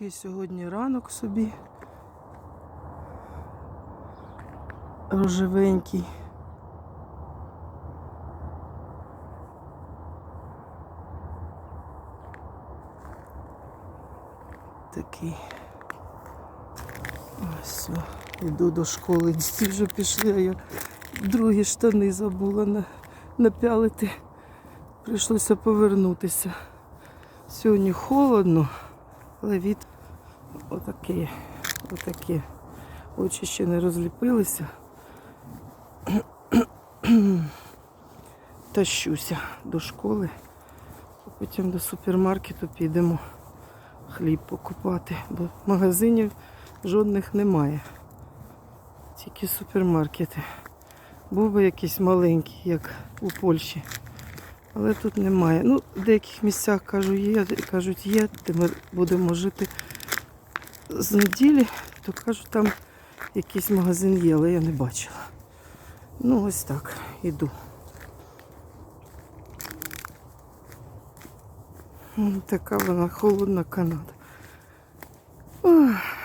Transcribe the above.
Такий сьогодні ранок собі. Рожевенький. Такий. Ось. Йду до школи. Діти вже пішли, а я другі штани забула на, напялити. Прийшлося повернутися. Сьогодні холодно, але від отаке, отаке. Очі ще не розліпилися. Тащуся до школи, потім до супермаркету підемо хліб покупати, бо магазинів жодних немає. Тільки супермаркети. Був би якийсь маленький, як у Польщі. Але тут немає. Ну, в деяких місцях кажу, є, кажуть, є, де ми будемо жити з неділі, то кажуть, там якийсь магазин є, але я не бачила. Ну, ось так, іду. Така вона холодна Канада. Ох.